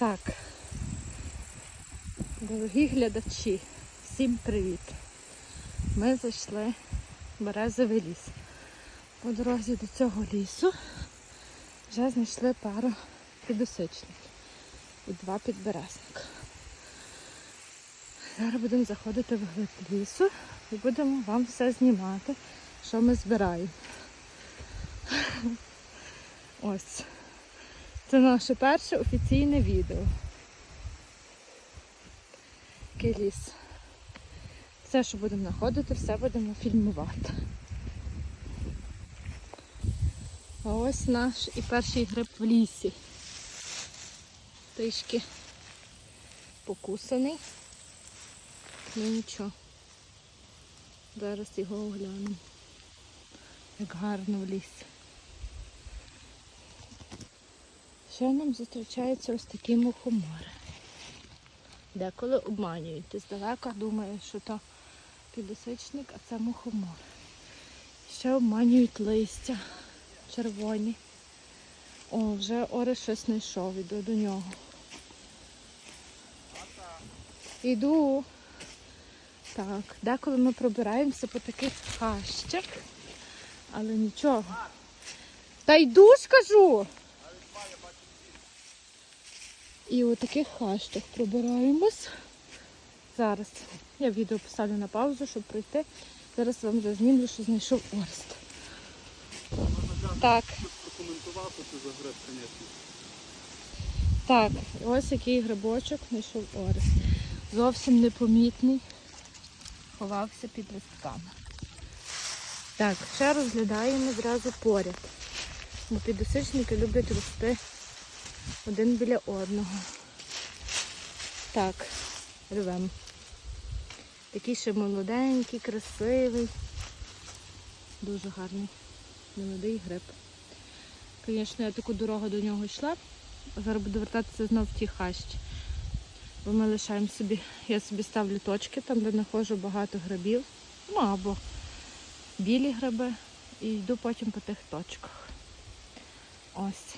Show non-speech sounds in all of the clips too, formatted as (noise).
Так. Дорогі глядачі, всім привіт. Ми зайшли в березовий ліс. По дорозі до цього лісу вже знайшли пару підосичників і два підберезника. Зараз будемо заходити в глиб лісу і будемо вам все знімати, що ми збираємо. Ось. Це наше перше офіційне відео. Який ліс. Все, що будемо знаходити, все будемо фільмувати. А ось наш і перший гриб в лісі. Трішки покусаний. Ну нічого. Зараз його оглянемо. Як гарно в лісі. Ще нам зустрічаються ось такі мухомори. Деколи обманюють. Ти здалека думаєш, що то підосичник, а це мухомор. Ще обманюють листя червоні. О, вже Ори щось знайшов, іду до нього. Іду. Так, деколи ми пробираємося по таких хащах, але нічого. Та йду ж кажу. І у таких хащах пробираємось. Зараз я відео поставлю на паузу, щоб пройти. Зараз вам зазнімлю, що знайшов Орест. Так, прокоментувати це за гриб, звісно. так, ось який грибочок знайшов Орест. Зовсім непомітний. Ховався під листками. Так, ще розглядаємо зразу поряд. Бо підосичники люблять рости один біля одного. Так, рвемо. Такий ще молоденький, красивий. Дуже гарний. Молодий гриб. Звісно, я таку дорогу до нього йшла, зараз буду вертатися знов в ті хащі. Бо ми лишаємо собі, я собі ставлю точки, там, де знаходжу багато грибів. Ну або білі гриби. І йду потім по тих точках. Ось.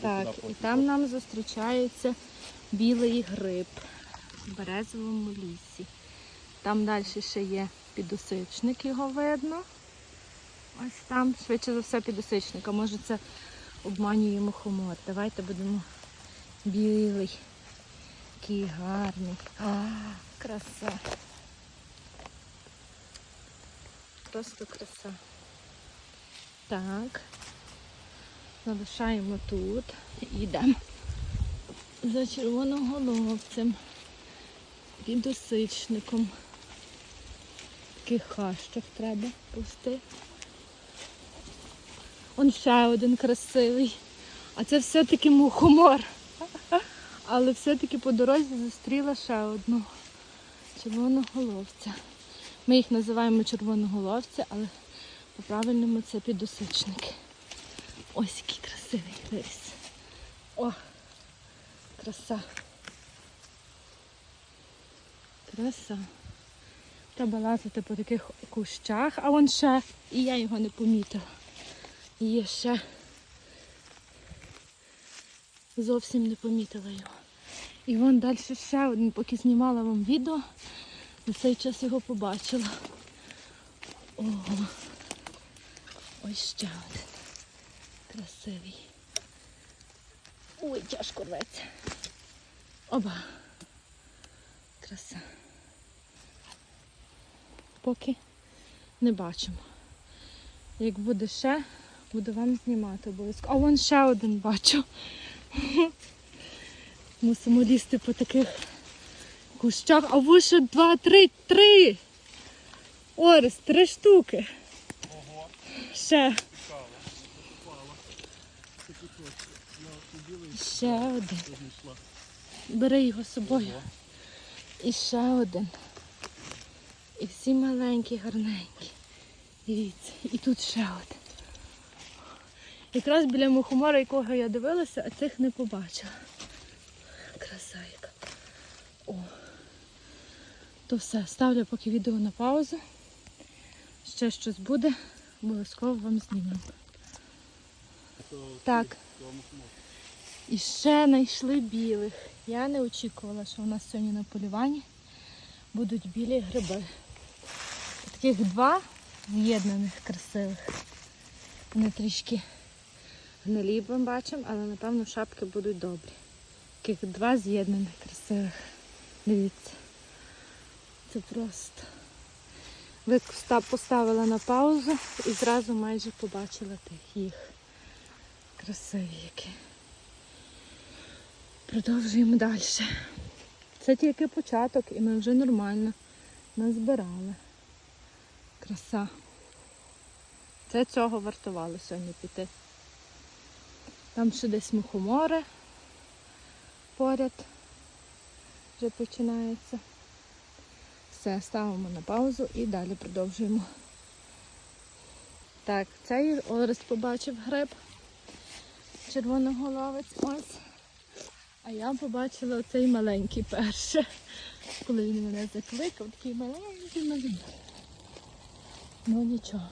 Так, і там нам зустрічається білий гриб в березовому лісі. Там далі ще є підосичник, його видно. Ось там, швидше за все, підосичник, а може це обманює мухомор. Давайте будемо білий. Який гарний. А, краса. Просто краса. Так. Залишаємо тут і йдемо за червоноголовцем, підосичником. Таких хащах треба пусти. Он ще один красивий. А це все-таки мухомор. Але все-таки по дорозі зустріла ще одного червоноголовця. Ми їх називаємо червоноголовці, але по-правильному це підосичники. Ось який красивий виріс. О, краса. Краса. Треба лазити по таких кущах, а вон ще, і я його не помітила. І є ще. Зовсім не помітила його. І вон далі ще один, поки знімала вам відео, на цей час його побачила. Ого. Ось ще один. Красивий. Ой, тяжко рветься. Оба. Краса. Поки не бачимо. Як буде ще, буду вам знімати обов'язково. А вон ще один бачу. (laughs) Мусимо лізти по таких кущах. А ви ще два, три, три. Орес, три штуки. Ого, Ще. цікаво. Попала. Це тут ось. Я білий Ще один. Бери його з собою. І ще один. І всі маленькі, гарненькі. Дивіться. І тут ще один. Якраз біля мухомора, якого я дивилася, а цих не побачила. Краса яка. О. То все, ставлю поки відео на паузу. Ще щось буде, обов'язково вам знімемо. Так. І ще знайшли білих. Я не очікувала, що у нас сьогодні на полюванні будуть білі гриби. Таких два з'єднаних красивих. Вони трішки гнилі ми бачимо, але напевно шапки будуть добрі. Таких два з'єднаних красивих. Дивіться. Це просто. Ви ста- поставила на паузу і зразу майже побачила тих їх. Красиві які. Продовжуємо далі. Це тільки початок і ми вже нормально назбирали. Краса. Це цього вартувало сьогодні піти. Там ще десь мухомори поряд вже починається. Все, ставимо на паузу і далі продовжуємо. Так, цей Орес побачив гриб. Червоноголовець ось. А я побачила оцей маленький перше. Коли він мене закликав, такий маленький маленький. Ну нічого.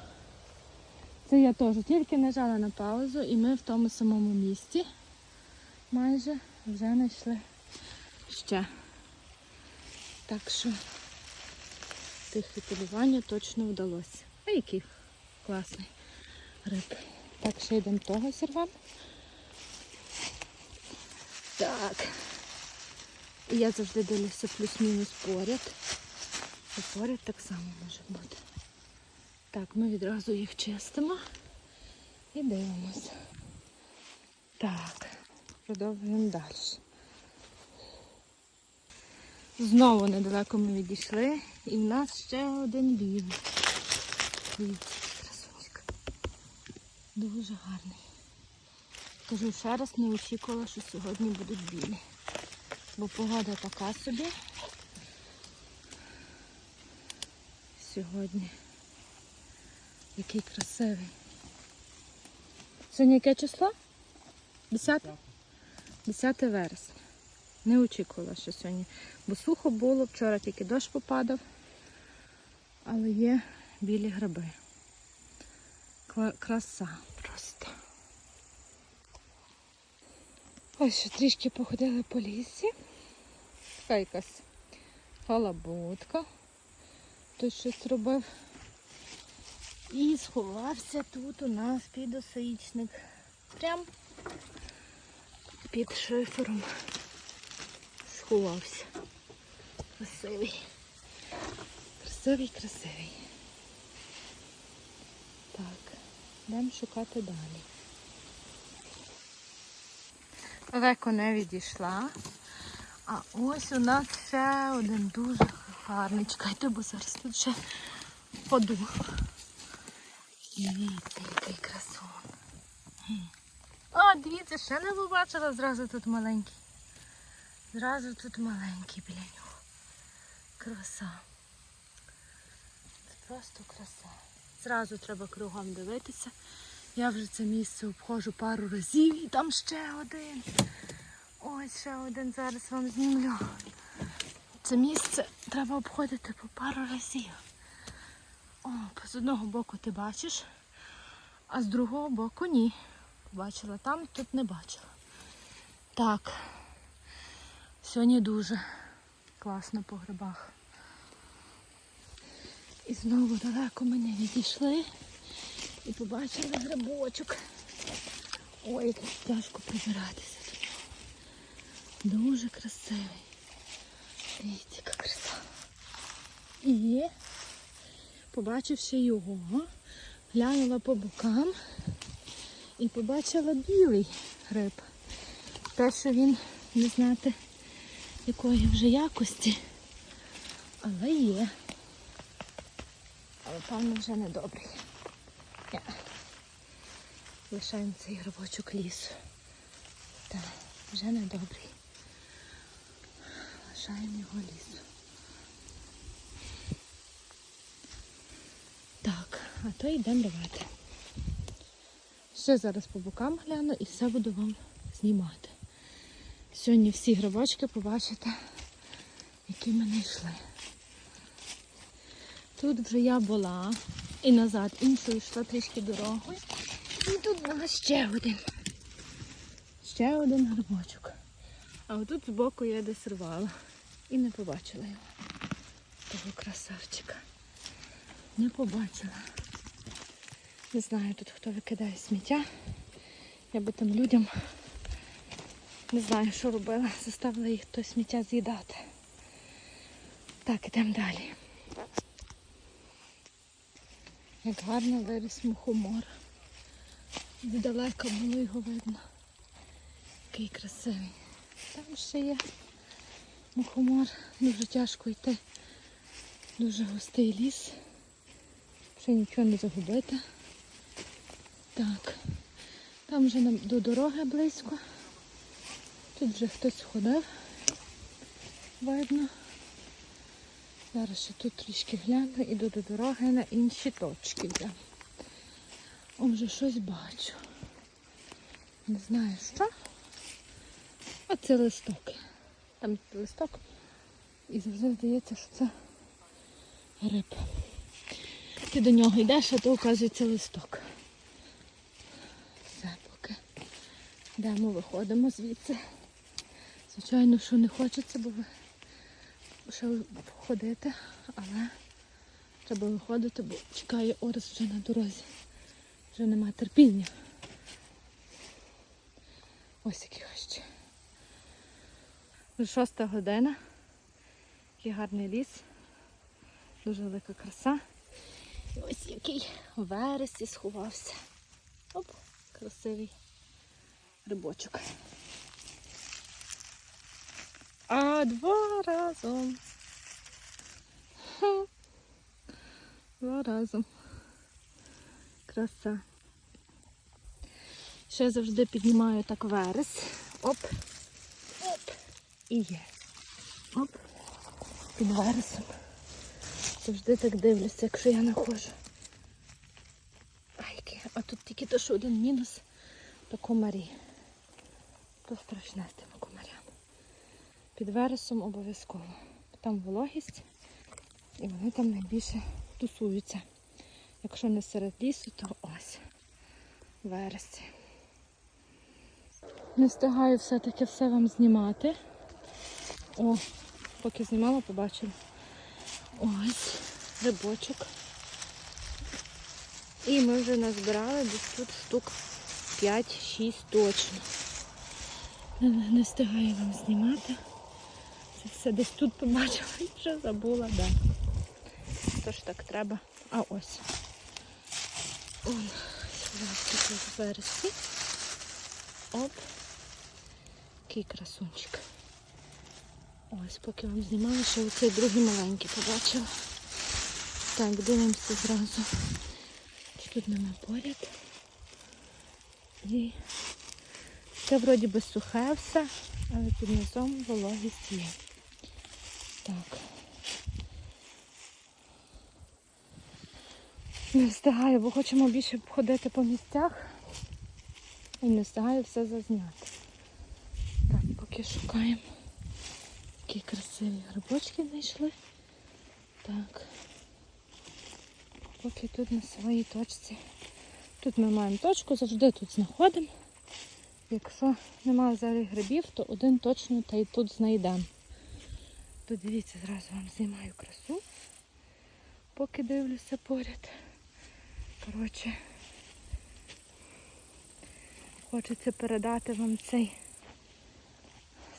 Це я теж тільки нажала на паузу і ми в тому самому місці майже вже знайшли ще. Так що тихе полювання точно вдалося. А який класний гриб. Так, ще йдемо того сірвемо. Так. Я завжди дивлюся плюс-мінус поряд. І поряд так само може бути. Так, ми відразу їх чистимо і дивимося. Так, продовжуємо далі. Знову недалеко ми відійшли і в нас ще один білий. Який. Дуже гарний. Кажу, ще раз не очікувала, що сьогодні будуть білі. Бо погода така собі. Сьогодні. Який красивий. Сьогодні яке число? 10? 10 вересня. Не очікувала, що сьогодні. Бо сухо було, вчора тільки дощ попадав, але є білі гриби. Краса просто. Ось що трішки походили по лісі. Така якась халабутка. Хтось щось робив. І сховався тут у нас підосичник. Прям під шифером сховався. Красивий. Красивий, красивий. Так, йдемо шукати далі. Далеко не відійшла. А ось у нас ще один дуже гарний. Чекайте, бо зараз тут ще впаду. Дивіться, який красун. О, дивіться, ще не побачила зразу тут маленький. Зразу тут маленький біля нього. Краса. Це просто краса. Зразу треба кругом дивитися. Я вже це місце обходжу пару разів і там ще один. Ось ще один зараз вам знімлю. Це місце треба обходити по пару разів. О, з одного боку ти бачиш, а з другого боку ні. Бачила там, тут не бачила. Так. Сьогодні дуже класно по грибах. І знову далеко ми не відійшли і побачили грибочок. Ой, як тяжко прибиратися. Дуже красивий. Дивіться, яка краса. І побачивши його, глянула по бокам і побачила білий гриб. Те, що він не знати якої вже якості, але є. Але певно вже не добрий. Лишаємо цей грибочок лісу. Так, вже не добрий. Лишаємо його лісу. Так, а то йдемо давати. Ще зараз по бокам гляну і все буду вам знімати. Сьогодні всі грибочки побачите, які ми знайшли. Тут вже я була і назад, іншою йшла дорогою. І тут у нас ще один. ще один грибочок. А отут збоку я десь рвала. І не побачила його. Того красавчика. Не побачила. Не знаю тут хто викидає сміття. Я би там людям не знаю, що робила. Заставила їх то сміття з'їдати. Так, ідемо далі. Як гарно виріс мухомор. Здалека було його видно. Який красивий. Там ще є мухомор. Дуже тяжко йти. Дуже густий ліс. Ще нічого не загубити. Так. Там вже нам до дороги близько. Тут вже хтось ходив. Видно. Зараз ще тут трішки гляну, іду до дороги на інші точки йдемо. О, вже щось бачу. Не знаю що. Оце листок. Там листок. І завжди здається, що це гриб. Ти до нього йдеш, а то оказується листок. Все, поки йдемо, виходимо звідси. Звичайно, що не хочеться, бо ви- ще ходити, але треба виходити, бо чекає Орес вже на дорозі. Вже нема терпіння. Ось який ще. Вже шоста година. Який гарний ліс. Дуже велика краса. І ось який вересі сховався. Оп, красивий рибочок. А два разом. Два разом. Краса. Ще завжди піднімаю так верес. Оп. Оп. І є. Оп. Під вересом. Завжди так дивлюся, якщо я знаходжу. Айки. А тут тільки то, що один мінус, то комарі. То страшне. Під вересом обов'язково. Там вологість і вони там найбільше тусуються. Якщо не серед лісу, то ось вересі. Не встигаю все-таки все вам знімати. О, поки знімала, побачила. Ось рибочок. І ми вже назбирали десь тут штук 5-6 точно. Не, не встигаю вам знімати. Все десь тут побачила і вже забула, де. Тож так треба. А ось. Зараз тут вересні. Оп. Який красунчик. Ось, поки вам знімаю, що оцей другий маленький побачила. Так, дивимося зразу. Чи тут нема поряд. І це вроді би сухе все, але під низом вологість є. Так. Не встигаю, бо хочемо більше ходити по місцях. І не встигаю все зазняти. Так, поки шукаємо. Такі красиві грибочки знайшли. Так. Поки тут на своїй точці. Тут ми маємо точку, завжди тут знаходимо. Якщо немає взагалі грибів, то один точно та й тут знайдемо. Тут дивіться, зразу вам знімаю красу, поки дивлюся поряд. Коротше, хочеться передати вам цей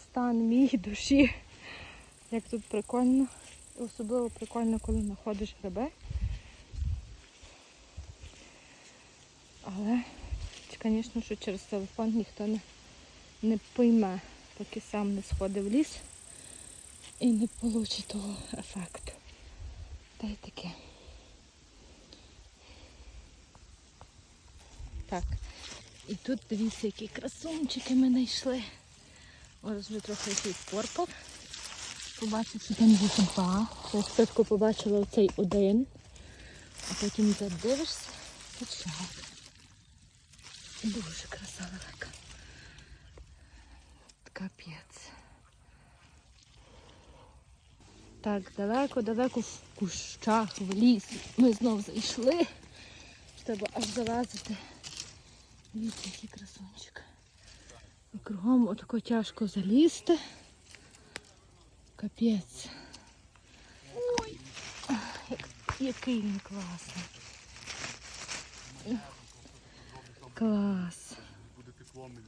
стан мій душі. Як тут прикольно. Особливо прикольно, коли знаходиш гриби. Але, звісно, що через телефон ніхто не, не пойме, поки сам не сходив в ліс і не получить того ефекту. Та й таке. Так. І тут дивіться, які красунчики ми знайшли. Ось вже трохи якийсь порпав. Побачив, що там є два. Я спочатку побачила оцей один, а потім задивишся, один. Дуже краса велика. Капець. Так, далеко-далеко в кущах, в ліс. Ми знов зайшли. Треба аж залазити. Дивіться, який красунчик. І Кругом отако тяжко залізти. Капець. Ой, як- який він класний. Клас. Буде тепло мені.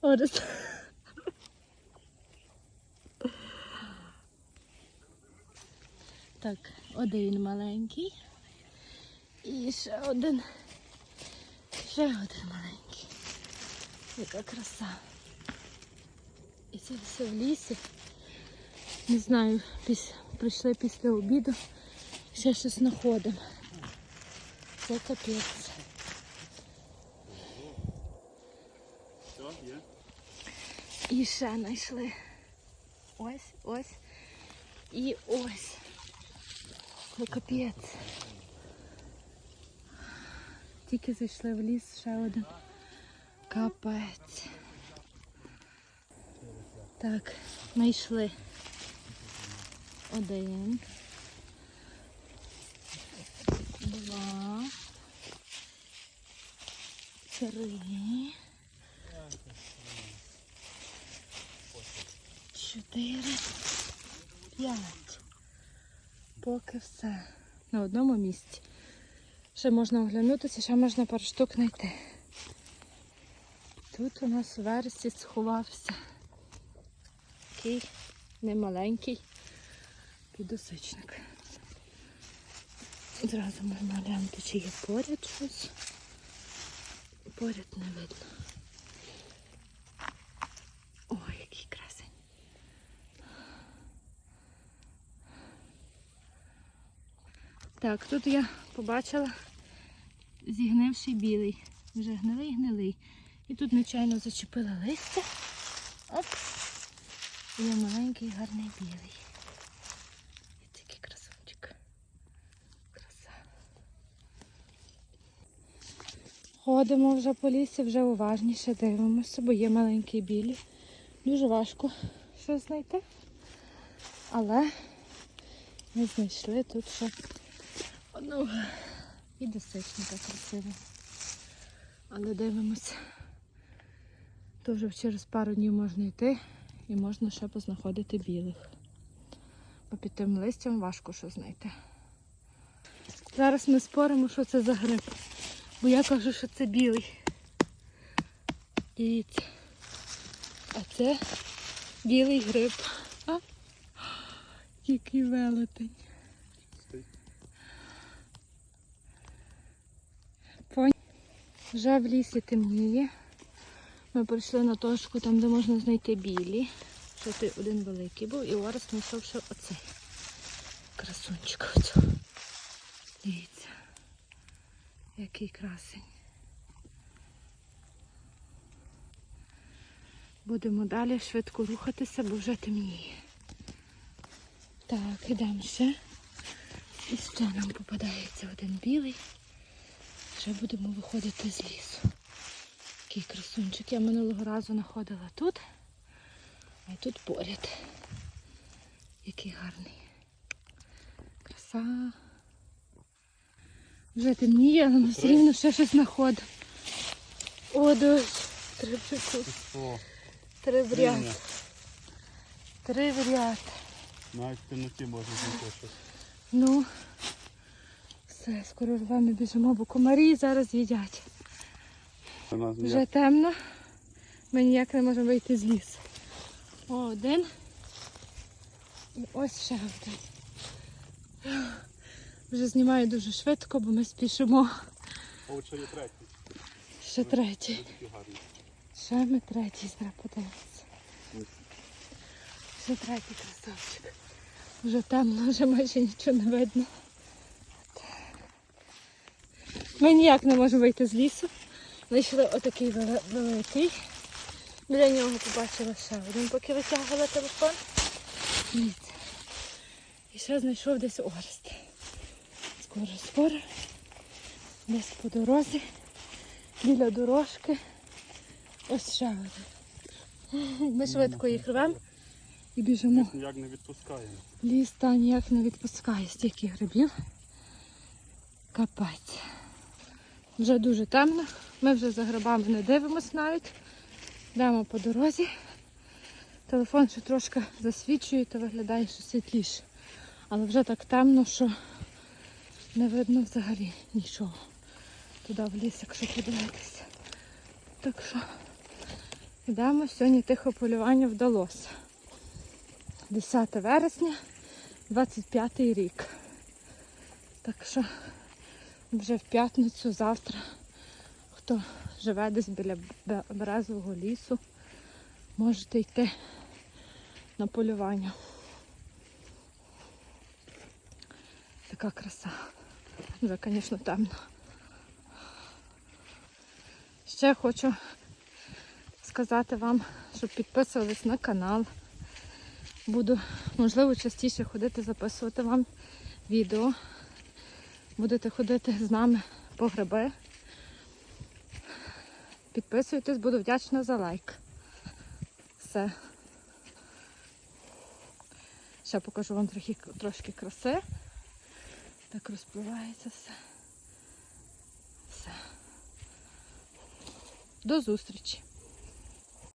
Орес. Так, один маленький. І ще один. Ще один маленький. Яка краса. І це все в лісі. Не знаю, піс... прийшли після обіду. Ще щось знаходимо. Це капець. І ще знайшли. Ось, ось. І ось. Це капець. Тільки зайшли в ліс, ще один. Капець. Так, знайшли. Один. Два. Три. Чотири, п'ять. Поки все. На одному місці. Ще можна оглянутися, ще можна пару штук знайти. Тут у нас версі сховався. Такий немаленький підосичник. Зразу можна глянути, чи є поряд щось. Поряд не видно. Ой, який красень. Так, тут я побачила зігнивший білий. Вже гнилий гнилий. І тут нечайно зачепила листя. Оп. І є маленький гарний білий. І такий красунчик. Краса. Ходимо вже по лісі, вже уважніше дивимося, бо є маленькі білі. Дуже важко щось знайти. Але ми знайшли тут ще одного і досичника красивого. Але дивимося. То вже через пару днів можна йти і можна ще познаходити білих. Бо під тим листям важко що знайти. Зараз ми споримо, що це за гриб. Бо я кажу, що це білий. Дивіться. А це білий гриб. А? Який велетень. Вже в лісі темніє. Ми прийшли на точку, там, де можна знайти білі. Що ти один великий був, і Орес знайшов ще оцей красунчик. Оцю. Дивіться. Який красень. Будемо далі швидко рухатися, бо вже темніє. Так, ідемо ще. І ще нам попадається один білий. Вже будемо виходити з лісу. Такий красунчик. Я минулого разу знаходила тут, а й тут поряд. Який гарний. Краса. Вже темніє, але ми все рівно ще щось знаходимо. О, дощ. Три прикус. Три в ряд. Три в ряд. навіть в темноті можна знайти щось. Ну, все, скоро рвемо біжимо, бо комарі зараз їдять. Вже темно. Ми ніяк не можемо вийти з лісу. О, один. І ось ще один. Вже знімаю дуже швидко, бо ми спішимо. О, ще є третій. Ще третій. Ще ми третій зараз подивимося. Ще третій красавчик. Вже темно, вже майже нічого не видно. Ми ніяк не можемо вийти з лісу. Знайшли отакий великий. Біля нього побачила ще один, поки витягувала телефон. І ще знайшов десь Орест. Скоро, скоро. Десь по дорозі. Біля дорожки. Ось ще один. Ми швидко їх рвемо і біжимо. Ніяк не відпускаємо. Ліс та ніяк не відпускає стільки грибів. Капець. Вже дуже темно. Ми вже за грибами не дивимось навіть. Йдемо по дорозі. Телефон ще трошки засвічує, то виглядає що світліше. Але вже так темно, що не видно взагалі нічого. Туди в ліс, якщо подивитися. Так що йдемо. Сьогодні тихе полювання вдалося. 10 вересня, 25 рік. Так що вже в п'ятницю завтра, хто живе десь біля Березового лісу, можете йти на полювання. Така краса. Вже, звісно, темно. Ще хочу сказати вам, щоб підписувались на канал. Буду, можливо, частіше ходити записувати вам відео. Будете ходити з нами по гриби. Підписуйтесь, буду вдячна за лайк. Все. Ще покажу вам трохи, трошки краси. Так розпливається все. Все. До зустрічі!